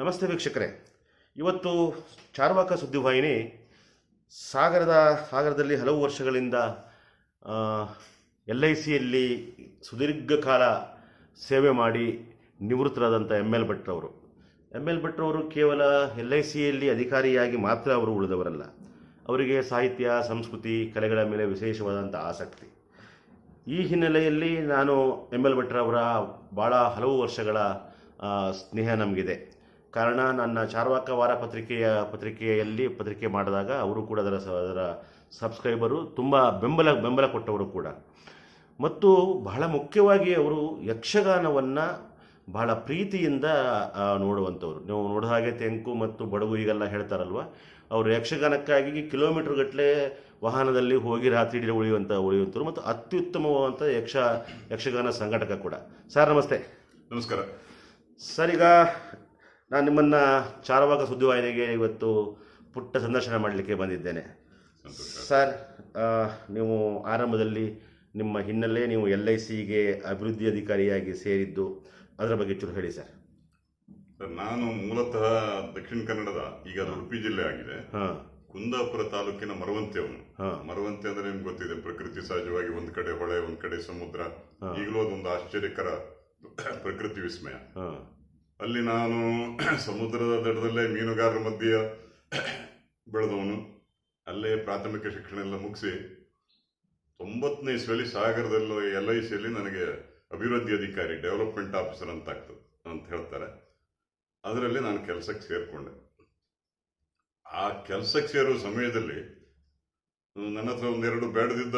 ನಮಸ್ತೆ ವೀಕ್ಷಕರೇ. ಇವತ್ತು ಚಾರ್ವಾಕ ಸುದ್ದಿವಾಹಿನಿ ಸಾಗರದ, ಸಾಗರದಲ್ಲಿ ಹಲವು ವರ್ಷಗಳಿಂದ ಎಲ್ ಐ ಸಿಯಲ್ಲಿ ಸುದೀರ್ಘ ಕಾಲ ಸೇವೆ ಮಾಡಿ ನಿವೃತ್ತರಾದಂಥ ಎಂ ಎಲ್ ಭಟ್ರವರು ಎಂ ಎಲ್ ಭಟ್ರವರು ಕೇವಲ ಎಲ್ ಐ ಸಿಯಲ್ಲಿ ಅಧಿಕಾರಿಯಾಗಿ ಮಾತ್ರ ಅವರು ಉಳಿದವರಲ್ಲ. ಅವರಿಗೆ ಸಾಹಿತ್ಯ, ಸಂಸ್ಕೃತಿ, ಕಲೆಗಳ ಮೇಲೆ ವಿಶೇಷವಾದಂಥ ಆಸಕ್ತಿ. ಈ ಹಿನ್ನೆಲೆಯಲ್ಲಿ ನಾನು ಎಂ ಎಲ್ ಭಟ್ರವರ ಭಾಳ ಹಲವು ವರ್ಷಗಳ ಸ್ನೇಹ ನಮಗಿದೆ. ಕಾರಣ ನನ್ನ ಚಾರ್ವಾಕ ವಾರ ಪತ್ರಿಕೆಯ ಪತ್ರಿಕೆಯಲ್ಲಿ ಪತ್ರಿಕೆ ಮಾಡಿದಾಗ ಅವರು ಕೂಡ ಅದರ ಸ- ಅದರ ಸಬ್ಸ್ಕ್ರೈಬರು ತುಂಬ ಬೆಂಬಲ ಬೆಂಬಲ ಕೊಟ್ಟವರು ಕೂಡ. ಮತ್ತು ಬಹಳ ಮುಖ್ಯವಾಗಿ ಅವರು ಯಕ್ಷಗಾನವನ್ನು ಬಹಳ ಪ್ರೀತಿಯಿಂದ ನೋಡುವಂಥವ್ರು. ನೀವು ನೋಡಿದ ಹಾಗೆ ತೆಂಕು ಮತ್ತು ಬಡಗು ಈಗೆಲ್ಲ ಹೇಳ್ತಾರಲ್ವ? ಅವರು ಯಕ್ಷಗಾನಕ್ಕಾಗಿ ಕಿಲೋಮೀಟರ್ ಗಟ್ಟಲೆ ವಾಹನದಲ್ಲಿ ಹೋಗಿ ರಾತ್ರಿ ಇಡೀ ಉಳಿಯುವಂಥ ಉಳಿಯುವಂಥವ್ರು ಮತ್ತು ಅತ್ಯುತ್ತಮವಾದಂಥ ಯಕ್ಷ ಯಕ್ಷಗಾನ ಸಂಘಟಕ ಕೂಡ. ಸರ್ ನಮಸ್ತೆ. ನಮಸ್ಕಾರ. ಸರ್ ಈಗ ನಾನು ನಿಮ್ಮನ್ನು ಚಾರವಾಗ ಸುದ್ದಿವಾಹಿನಿಗೆ ಇವತ್ತು ಪುಟ್ಟ ಸಂದರ್ಶನ ಮಾಡಲಿಕ್ಕೆ ಬಂದಿದ್ದೇನೆ. ಸರ್ ನೀವು ಆರಂಭದಲ್ಲಿ ನಿಮ್ಮ ಹಿನ್ನೆಲೆ ನೀವು ಎಲ್ ಐ ಸಿಗೆ ಅಭಿವೃದ್ಧಿ ಅಧಿಕಾರಿಯಾಗಿ ಸೇರಿದ್ದು ಅದರ ಬಗ್ಗೆ ಚೂರು ಹೇಳಿ ಸರ್. ಸರ್ ನಾನು ಮೂಲತಃ ದಕ್ಷಿಣ ಕನ್ನಡದ ಈಗ ಅದು ಉಡುಪಿ ಜಿಲ್ಲೆ ಆಗಿದೆ. ಹಾಂ. ಕುಂದಾಪುರ ತಾಲೂಕಿನ ಮರವಂತೆ ಅವನು. ಹಾ. ಮರವಂತೆ ಅಂದ್ರೆ ನಿಮ್ಗೆ ಗೊತ್ತಿದೆ ಪ್ರಕೃತಿ ಸಹಜವಾಗಿ ಒಂದ್ ಕಡೆ ಹೊಳೆ ಒಂದ್ ಕಡೆ ಸಮುದ್ರ. ಈಗಲೂ ಅದೊಂದು ಆಶ್ಚರ್ಯಕರ ಪ್ರಕೃತಿ ವಿಸ್ಮಯ. ಹಾಂ. ಅಲ್ಲಿ ನಾನು ಸಮುದ್ರದ ದಡದಲ್ಲೇ ಮೀನುಗಾರರ ಮಧ್ಯೆ ಬೆಳೆದವನು. ಅಲ್ಲೇ ಪ್ರಾಥಮಿಕ ಶಿಕ್ಷಣ ಎಲ್ಲ ಮುಗಿಸಿ ತೊಂಬತ್ತನೇ ಇಸ್ವಿಯಲ್ಲಿ ಸಾಗರದಲ್ಲೂ ಎಲ್ ಐ ಸಿಯಲ್ಲಿ ನನಗೆ ಅಭಿವೃದ್ಧಿ ಅಧಿಕಾರಿ ಡೆವಲಪ್ಮೆಂಟ್ ಆಫೀಸರ್ ಅಂತ ಆಗ್ತದೆ ಅಂತ ಹೇಳ್ತಾರೆ. ಅದರಲ್ಲಿ ನಾನು ಕೆಲಸಕ್ಕೆ ಸೇರಿಕೊಂಡೆ. ಆ ಕೆಲಸಕ್ಕೆ ಸೇರೋ ಸಮಯದಲ್ಲಿ ನನ್ನ ಹತ್ರ ಒಂದೆರಡು ಬೇಡದಿದ್ದ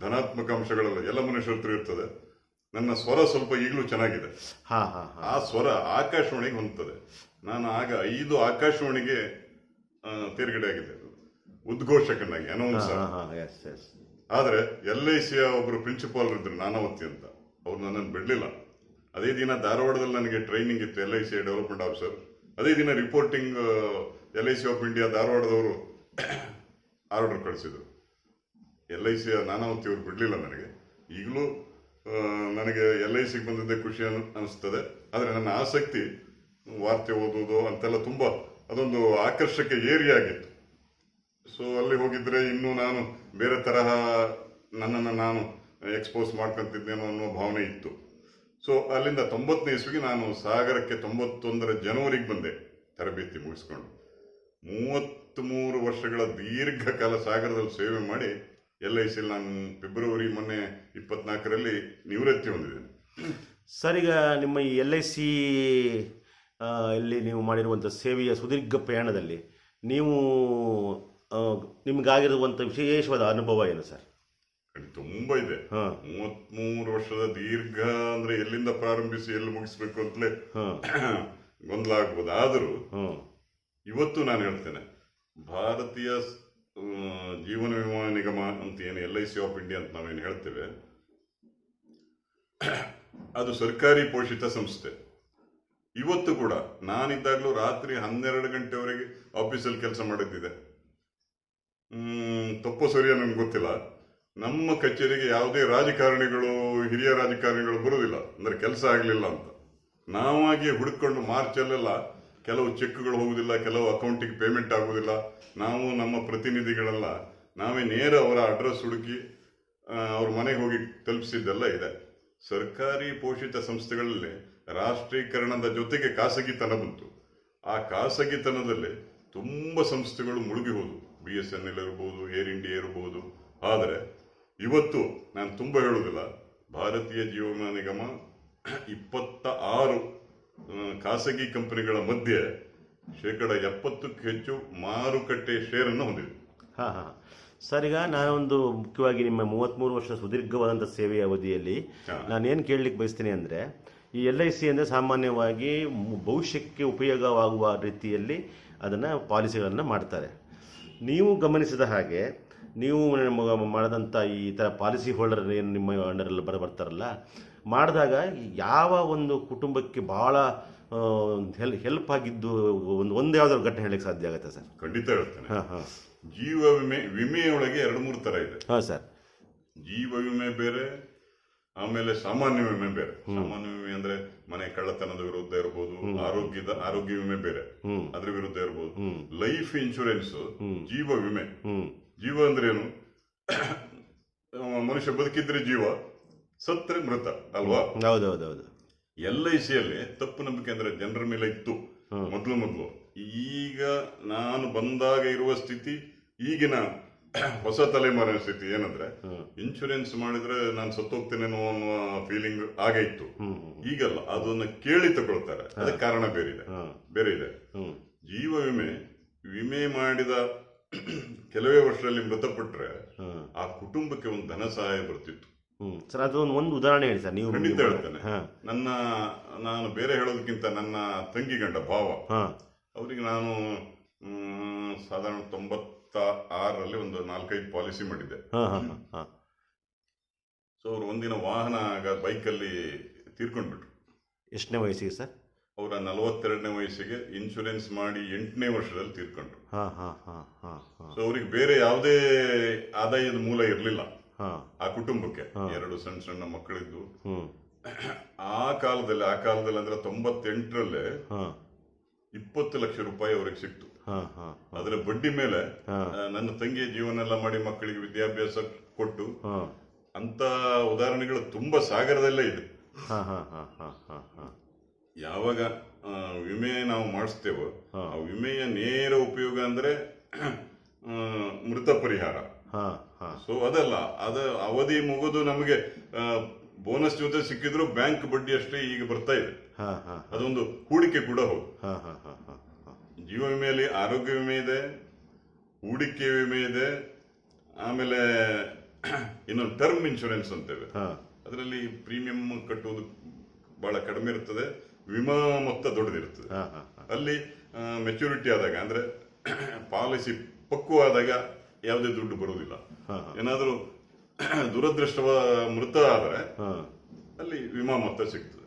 ಧನಾತ್ಮಕ ಅಂಶಗಳೆಲ್ಲ, ಎಲ್ಲ ಮನುಷ್ಯರ ಹತ್ರ ಇರ್ತದೆ. ನನ್ನ ಸ್ವರ ಸ್ವಲ್ಪ ಈಗಲೂ ಚೆನ್ನಾಗಿದೆ. ಆ ಸ್ವರ ಆಕಾಶವಾಣಿಗೆ ಹೊಂದ್ತದೆ. ನಾನು ಆಗ ಐದು ಆಕಾಶವಾಣಿಗೆ ತೇರ್ಗಡೆ ಆಗಿದೆ ಉದ್ಘೋಷಕನಾಗಿ ಅನೌನ್ಸರ್ ಆದ್ರೆ ಎಲ್ ಐ ಸಿಯ ಒಬ್ಬರು ಪ್ರಿನ್ಸಿಪಾಲ್ ಇದ್ರು ನಾನಾವತಿ ಅಂತ. ಅವ್ರು ನನ್ನನ್ನು ಬಿಡ್ಲಿಲ್ಲ. ಅದೇ ದಿನ ಧಾರವಾಡದಲ್ಲಿ ನನಗೆ ಟ್ರೈನಿಂಗ್ ಇತ್ತು L I C development officer ಅದೇ ದಿನ reporting L I C of India ಧಾರವಾಡದವರು order ಕಳಿಸಿದ್ರು. ಎಲ್ ಐ ಸಿಯ ನಾನಾವತಿ ಅವರು ಬಿಡ್ಲಿಲ್ಲ ನನಗೆ. ಈಗಲೂ ನನಗೆ ಎಲ್ ಐ ಸಿಗೆ ಬಂದಿದ್ದೆ ಖುಷಿ ಅನ್- ಅನಿಸ್ತದೆ. ಆದರೆ ನನ್ನ ಆಸಕ್ತಿ, ವಾರ್ತೆ ಓದುವುದು ಅಂತೆಲ್ಲ ತುಂಬ ಅದೊಂದು ಆಕರ್ಷಕ ಏರಿಯಾ ಆಗಿತ್ತು. ಸೊ ಅಲ್ಲಿ ಹೋಗಿದ್ರೆ ಇನ್ನೂ ನಾನು ಬೇರೆ ತರಹ ನನ್ನನ್ನು ನಾನು ಎಕ್ಸ್ಪೋಸ್ ಮಾಡ್ಕೊಂತಿದ್ದೇನೋ ಅನ್ನೋ ಭಾವನೆ ಇತ್ತು. ಸೊ ಅಲ್ಲಿಂದ ತೊಂಬತ್ತನೇ ಇಸ್ವಿಗೆ ನಾನು ಸಾಗರಕ್ಕೆ ತೊಂಬತ್ತೊಂದರ ಜನವರಿಗೆ ಬಂದೆ, ತರಬೇತಿ ಮುಗಿಸ್ಕೊಂಡು. ಮೂವತ್ತ್ಮೂರು ವರ್ಷಗಳ ದೀರ್ಘಕಾಲ ಸಾಗರದಲ್ಲಿ ಸೇವೆ ಮಾಡಿ ಎಲ್ ಐ ಸಿಲ್ ನಾನು ಫೆಬ್ರವರಿ ಮೊನ್ನೆ ಇಪ್ಪತ್ನಾಲ್ಕರಲ್ಲಿ ನಿವೃತ್ತಿ ಹೊಂದಿದ್ದೇನೆ. ಸರ್ ಈಗ ನಿಮ್ಮ ಈ ಎಲ್ ಐ ಸಿ ಇಲ್ಲಿ ನೀವು ಮಾಡಿರುವಂಥ ಸೇವೆಯ ಸುದೀರ್ಘ ಪ್ರಯಾಣದಲ್ಲಿ ನೀವು ನಿಮಗಾಗಿರುವಂಥ ವಿಶೇಷವಾದ ಅನುಭವ ಏನು ಸರ್? ತುಂಬ ಇದೆ. ಹಾಂ. ಮೂವತ್ಮೂರು ವರ್ಷದ ದೀರ್ಘ ಅಂದ್ರೆ ಎಲ್ಲಿಂದ ಪ್ರಾರಂಭಿಸಿ ಎಲ್ಲಿ ಮುಗಿಸ್ಬೇಕು ಅಂತಲೇ ಹಾಂ. ಗೊಂದಲ ಆಗ್ಬೋದು ಆದರೂ ಇವತ್ತು ನಾನು ಹೇಳ್ತೇನೆ ಭಾರತೀಯ ಜೀವನ ವಿಮಾ ನಿಗಮ ಅಂತ ಏನು L I C of India ಅಂತ ನಾವೇನು ಹೇಳ್ತೇವೆ ಅದು ಸರ್ಕಾರಿ ಪೋಷಿತ ಸಂಸ್ಥೆ. ಇವತ್ತು ಕೂಡ ನಾನಿದ್ದಾಗಲೂ ರಾತ್ರಿ ಹನ್ನೆರಡು ಗಂಟೆವರೆಗೆ ಆಫೀಸಲ್ಲಿ ಕೆಲಸ ಮಾಡುತ್ತಿದೆ ಹ್ಮ್, ತಪ್ಪು ಸರಿಯೋ ನನಗೆ ಗೊತ್ತಿಲ್ಲ. ನಮ್ಮ ಕಚೇರಿಗೆ ಯಾವುದೇ ರಾಜಕಾರಣಿಗಳು ಹಿರಿಯ ರಾಜಕಾರಣಿಗಳು ಬರುವುದಿಲ್ಲ. ಅಂದ್ರೆ ಕೆಲಸ ಆಗಲಿಲ್ಲ ಅಂತ. ನಾವಾಗಿ ಹುಡುಕೊಂಡು ಮಾರ್ಚಲ್ಲೆಲ್ಲ ಕೆಲವು ಚೆಕ್ಗಳು ಹೋಗುದಿಲ್ಲ, ಕೆಲವು ಅಕೌಂಟಿಗೆ ಪೇಮೆಂಟ್ ಆಗುವುದಿಲ್ಲ ನಾವು ನಮ್ಮ ಪ್ರತಿನಿಧಿಗಳೆಲ್ಲ, ನಾವೇ ನೇರ ಅವರ ಅಡ್ರೆಸ್ ಹುಡುಕಿ ಅವ್ರ ಮನೆಗೆ ಹೋಗಿ ತಲುಪಿಸಿದ್ದೆಲ್ಲ ಇದೆ. ಸರ್ಕಾರಿ ಪೋಷಿತ ಸಂಸ್ಥೆಗಳಲ್ಲಿ ರಾಷ್ಟ್ರೀಕರಣದ ಜೊತೆಗೆ ಖಾಸಗಿತನ ಬಂತು. ಆ ಖಾಸಗಿತನದಲ್ಲಿ ತುಂಬ ಸಂಸ್ಥೆಗಳು ಮುಳುಗಿ ಹೋದವು. ಬಿ ಎಸ್ ಎನ್ ಎಲ್ ಇರ್ಬೋದು ಏರ್ ಇಂಡಿಯಾ ಇರ್ಬೋದು. ಆದರೆ, ಇವತ್ತು ನಾನು ತುಂಬ ಹೇಳುವುದಿಲ್ಲ ಭಾರತೀಯ ಜೀವ ವಿಮಾ ನಿಗಮ ಇಪ್ಪತ್ತ ಆರು ಖಾಸಗಿ ಕಂಪನಿಗಳ ಮಧ್ಯೆ ಶೇಕಡ ಎಪ್ಪತ್ತಕ್ಕೂ ಹೆಚ್ಚು ಮಾರುಕಟ್ಟೆ ಶೇರನ್ನು ಹೊಂದಿದೆ. ಹಾಂ ಹಾಂ. ಸರ್ ಈಗ ನಾನೊಂದು ಮುಖ್ಯವಾಗಿ ನಿಮ್ಮ ಮೂವತ್ತ್ಮೂರು ವರ್ಷ ಸುದೀರ್ಘವಾದಂಥ ಸೇವೆಯ ಅವಧಿಯಲ್ಲಿ. ನಾನೇನು ಕೇಳಲಿಕ್ಕೆ ಬಯಸ್ತೀನಿ ಅಂದರೆ ಈ ಎಲ್ ಐ ಸಿ ಅಂದರೆ ಸಾಮಾನ್ಯವಾಗಿ ಭವಿಷ್ಯಕ್ಕೆ ಉಪಯೋಗವಾಗುವ ರೀತಿಯಲ್ಲಿ ಅದನ್ನು ಪಾಲಿಸಿಗಳನ್ನು ಮಾಡ್ತಾರೆ. ನೀವು ಗಮನಿಸಿದ ಹಾಗೆ ನೀವು ಮಾಡಿದಂಥ ಈ ಥರ ಪಾಲಿಸಿ ಹೋಲ್ಡರ್ ಏನು ನಿಮ್ಮ ಅಂಡರಲ್ಲಿ ಬರ ಬರ್ತಾರಲ್ಲ ಮಾಡಿದಾಗ ಯಾವ ಒಂದು ಕುಟುಂಬಕ್ಕೆ ಭಾಳ ಹೆಲ್ ಹೆಲ್ಪ್ ಆಗಿದ್ದು ಒಂದು ಒಂದು ಯಾವ್ದಾದ್ರು ಘಟನೆ ಹೇಳಕ್ಕೆ ಸಾಧ್ಯ ಆಗುತ್ತೆ ಸರ್? ಖಂಡಿತ ಹೇಳ್ತೇನೆ. ಹಾಂ ಹಾಂ. ಜೀವ ವಿಮೆ ವಿಮೆಯೊಳಗೆ ಎರಡು ಮೂರು ತರ ಇದೆ. ಹಾಂ ಸರ್. ಜೀವ ವಿಮೆ ಬೇರೆ ಆಮೇಲೆ ಸಾಮಾನ್ಯ ವಿಮೆ ಬೇರೆ. ಸಾಮಾನ್ಯ ವಿಮೆ ಅಂದ್ರೆ ಮನೆ ಕಳ್ಳತನದ ವಿರುದ್ಧ ಇರಬಹುದು ಆರೋಗ್ಯದ ಆರೋಗ್ಯ ವಿಮೆ ಬೇರೆ. ಅದ್ರ ವಿರುದ್ಧ ಇರಬಹುದು ಲೈಫ್ ಇನ್ಶೂರೆನ್ಸ್ ಜೀವ ವಿಮೆ. ಜೀವ ಅಂದ್ರೆ ಏನು? ಮನುಷ್ಯ ಬದುಕಿದ್ರೆ ಜೀವ ಸತ್ರೆ ಮೃತ ಅಲ್ವಾ? ಹೌದೌದೌದು ಹೌದು ಹೌದು ಎಲ್ ಐ ಸಿಯಲ್ಲಿ ತಪ್ಪು ನಂಬಿಕೆ ಅಂದ್ರೆ ಜನರ ಮೇಲೆ ಇತ್ತು. ಮೊದಲು ಮೊದಲು. ಈಗ ನಾನು ಬಂದಾಗ ಇರುವ ಸ್ಥಿತಿ ಈಗಿನ ಹೊಸ ತಲೆಮಾರಿನ ಸ್ಥಿತಿ ಏನಂದ್ರೆ ಇನ್ಶೂರೆನ್ಸ್ ಮಾಡಿದ್ರೆ ನಾನು ಸತ್ತೋಗ್ತೇನೇನೋ ಅನ್ನುವ ಫೀಲಿಂಗ್ ಆಗೇ ಇತ್ತು. ಈಗಲ್ಲ ಅದನ್ನ ಕೇಳಿ ತಗೊಳ್ತಾರೆ. ಅದಕ್ಕೆ ಕಾರಣ ಬೇರೆ ಇದೆ. ಬೇರೆ ಇದೆ. ಜೀವ ವಿಮೆ ವಿಮೆ ಮಾಡಿದ ಕೆಲವೇ ವರ್ಷದಲ್ಲಿ ಮೃತಪಟ್ರೆ ಆ ಕುಟುಂಬಕ್ಕೆ ಒಂದು ಧನ ಸಹಾಯ ಬರ್ತಿತ್ತು. ಸರ್ ಅದೊಂದು ಒಂದು ಉದಾಹರಣೆ ಹೇಳಿ ಸರ್ ನೀವು ಖಂಡಿತ ಹೇಳ್ತೇನೆ. ನನ್ನ ನಾನು ಬೇರೆ ಹೇಳೋದಕ್ಕಿಂತ ನನ್ನ ತಂಗಿ ಗಂಡ ಭಾವ ಅವರಿಗೆ ನಾನು ಸಾಧಾರಣ ತೊಂಬತ್ತ ಆರರಲ್ಲಿ ಒಂದು ನಾಲ್ಕೈದು ಪಾಲಿಸಿ ಮಾಡಿದ್ದೆ. ಸೊ ಅವರು ಒಂದಿನ ವಾಹನ ಬೈಕಲ್ಲಿ ತೀರ್ಕೊಂಡ್ಬಿಟ್ರು. ಎಷ್ಟನೇ ವಯಸ್ಸಿಗೆ ಸರ್? ಅವರ ನಲವತ್ತೆರಡನೇ ವಯಸ್ಸಿಗೆ ಇನ್ಶೂರೆನ್ಸ್ ಮಾಡಿ ಎಂಟನೇ ವರ್ಷದಲ್ಲಿ ತೀರ್ಕೊಂಡ್ರು. ಹಾ ಹಾ ಹಾ ಹಾ ಹಾ. ಸೊ ಅವ್ರಿಗೆ ಬೇರೆ ಯಾವುದೇ ಆದಾಯದ ಮೂಲ ಇರಲಿಲ್ಲ. ಆ ಕುಟುಂಬಕ್ಕೆ ಎರಡು ಸಣ್ಣ ಸಣ್ಣ ಮಕ್ಕಳಿದ್ದು. ಆ ಕಾಲದಲ್ಲಿ ಆ ಕಾಲದಲ್ಲಿ ಅಂದ್ರೆ ತೊಂಬತ್ತೆಂಟರಲ್ಲೇ ಹಾ. ಇಪ್ಪತ್ತು ಲಕ್ಷ ರೂಪಾಯಿ ಅವ್ರಿಗೆ ಸಿಕ್ತು. ಹಾ ಹಾ ಅದರ ಬಡ್ಡಿ ಮೇಲೆ ನನ್ನ ತಂಗಿಯ ಜೀವನ ಎಲ್ಲ ಮಾಡಿ ಮಕ್ಕಳಿಗೆ ವಿದ್ಯಾಭ್ಯಾಸ ಕೊಟ್ಟು ಅಂತ ಉದಾಹರಣೆಗಳು ತುಂಬಾ ಸಾಗರದಲ್ಲೇ ಇದೆ. ಯಾವಾಗ ವಿಮೆ ನಾವು ಮಾಡಿಸ್ತೇವೋ. ಆ ವಿಮೆಯ ನೇರ ಉಪಯೋಗ ಅಂದ್ರೆ ಮೃತ ಪರಿಹಾರ. ಸೊ ಅದಲ್ಲ ಅದ ಅವಧಿ ಮುಗಿದು ನಮಗೆ ಬೋನಸ್ ಜೊತೆ ಸಿಕ್ಕಿದ್ರು ಬ್ಯಾಂಕ್ ಬಡ್ಡಿ ಅಷ್ಟೇ ಈಗ ಬರ್ತಾ ಇದೆ. ಹಾ ಹಾ ಅದೊಂದು ಹೂಡಿಕೆ ಕೂಡ ಹೌದು. ಹಾ ಹಾ ಹಾ ಹಾ ಹಾ. ಜೀವ ವಿಮೆಯಲ್ಲಿ ಆರೋಗ್ಯ ವಿಮೆ ಇದೆ ಹೂಡಿಕೆ ವಿಮೆ ಇದೆ ಆಮೇಲೆ ಇನ್ನೊಂದು ಟರ್ಮ್ ಇನ್ಶೂರೆನ್ಸ್ ಅಂತೇವೆ. ಹಾ. ಅದರಲ್ಲಿ ಪ್ರೀಮಿಯಂ ಕಟ್ಟುವುದು ಬಹಳ ಕಡಿಮೆ ಇರ್ತದೆ ವಿಮಾ ಮೊತ್ತ ದೊಡ್ಡದಿರ್ತದೆ. ಹಾ ಹಾ ಹಾ. ಅಲ್ಲಿ ಮೆಚುರಿಟಿ ಆದಾಗ ಅಂದ್ರೆ ಪಾಲಿಸಿ ಪಕ್ವವಾದಾಗ ಯಾವುದೇ ದುಡ್ಡು ಬರುವುದಿಲ್ಲ. ಏನಾದರೂ ದುರದೃಷ್ಟವ ಮೃತ ಆದರೆ ಹಾ. ಅಲ್ಲಿ ವಿಮಾ ಮೊತ್ತ ಸಿಗ್ತದೆ.